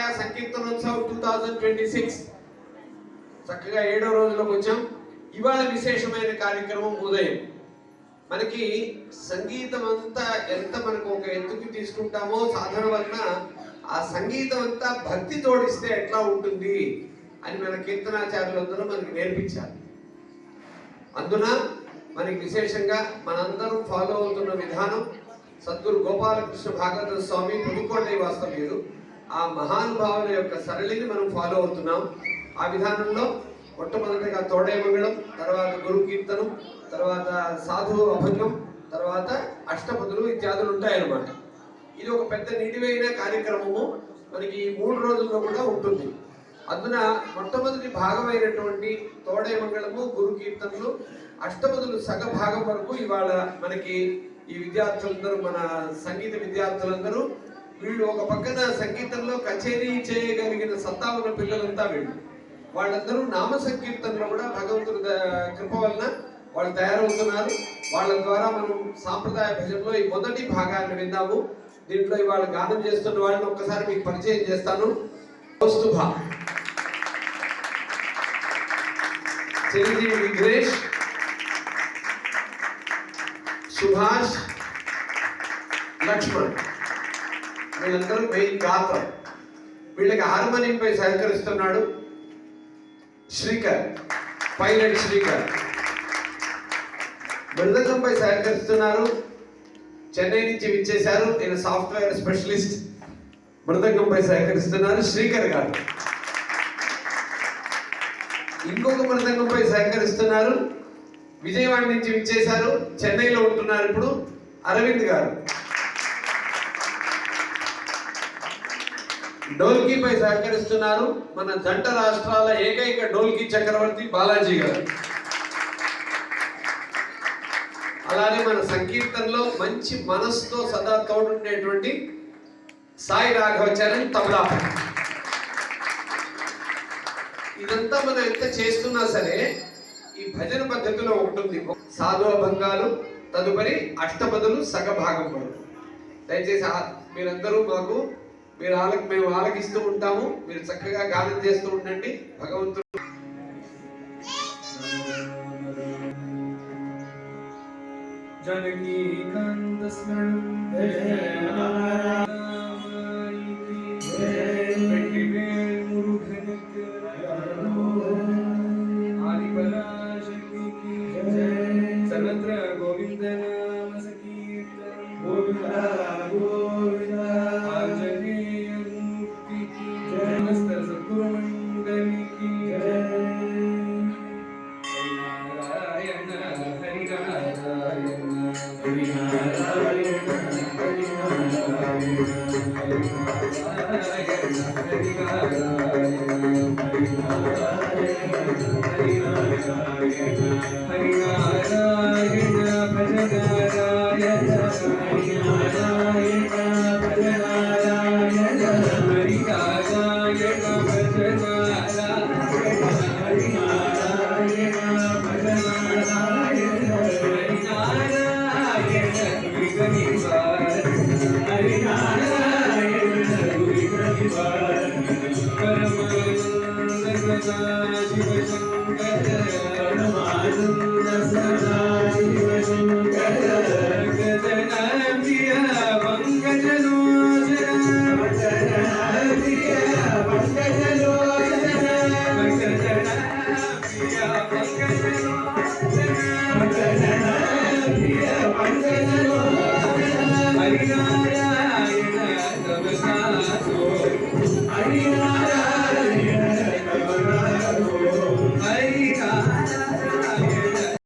సంప్రదాయ Sankirtanotsav two thousand twenty six చక్కగా ఏడో రోజులోకి వచ్చాం. ఇవాళ విశేషమైన కార్యక్రమం ఉదయం. మనకి సంగీతం అంతా ఎంత మనకు ఒక ఎత్తుకు తీసుకుంటామో సాధన వలన ఆ సంగీతం అంతా భక్తి తోడిస్తే ఎట్లా ఉంటుంది అని మన కీర్తనాచార్యులందరూ మనకి నేర్పించాలి అందున మనకి విశేషంగా మనందరం ఫాలో అవుతున్న విధానం సద్గురు గోపాలకృష్ణ భాగవత స్వామి పుదుకోటై వాస్తవ్యులు. ఆ మహానుభావుల యొక్క సరళిని మనం ఫాలో అవుతున్నాం. ఆ విధానంలో మొట్టమొదటిగా తోడేమంగళం తర్వాత గురు కీర్తనం తర్వాత సాధువు అభంగం తర్వాత అష్టపదులు ఇత్యాదులు ఉంటాయన్నమాట. ఇది ఒక పెద్ద నిడివైన కార్యక్రమము. మనకి ఈ మూడు రోజుల్లో కూడా ఉంటుంది. అందున మొట్టమొదటి భాగమైనటువంటి తోడే మంగళము గురు కీర్తనలు అష్టపదులు సగ భాగం వరకు ఇవాళ మనకి ఈ విద్యార్థులందరూ మన సంగీత విద్యార్థులందరూ వీళ్ళు ఒక పక్కన సంగీతంలో కచేరీ చేయగలిగిన సత్తా ఉన్న పిల్లలంతా వీళ్ళు. వాళ్ళందరూ నామ సంకీర్తనలో కూడా భగవంతుడి కృప వలన వాళ్ళు తయారవుతున్నారు. వాళ్ళ ద్వారా మనం సాంప్రదాయ భజనలో ఈ మొదటి భాగాన్ని విన్నాము. దీంట్లో ఇవాళ గానం చేస్తున్న వాళ్ళని ఒక్కసారి మీకు పరిచయం చేస్తాను. కౌస్తుభ చిరంజీవి విఘ్నేష్ సుభాష్. లక్ష్మణ్. వీళ్ళందరూ మెయిన్ గాత్రం. వీళ్ళకి హార్మోనియంపై సహకరిస్తున్నాడు శ్రీకర్ పైలట్ శ్రీకర్. మృదంగంపై సహకరిస్తున్నారు. చెన్నై నుంచి విచ్చేశారు. నేను సాఫ్ట్వేర్ స్పెషలిస్ట్. మృదంగంపై సహకరిస్తున్నారు శ్రీకర్ గారు. ఇంకొక మృదంగంపై సహకరిస్తున్నారు. విజయవాడ నుంచి విచ్చేశారు. చెన్నైలో ఉంటున్నారు ఇప్పుడు అరవింద్ గారు. డోల్కీపై సహకరిస్తున్నారు మన జంట రాష్ట్రాల ఏకైక డోల్కీ చక్రవర్తి బాలాజీ గారు. అలానే మన సంకీర్తనలో మంచి మనస్సుతో సదా తోడుండేటువంటి సాయి రాఘవచరణ్ తబలా. ఇదంతా మనం ఎంత చేస్తున్నా సరే ఈ భజన పద్ధతిలో ఉంటుంది. సాధువ భంగాలు తదుపరి అష్టపదులు సగభాగం వరకు దయచేసి మీరందరూ మాకు మీరు ఆలకి మేము ఆలకిస్తూ ఉంటాము. మీరు చక్కగా గానం చేస్తూ ఉండండి. భగవంతుడు జనకీ Hari Jai Jai Jai Jai Jai Jai Jai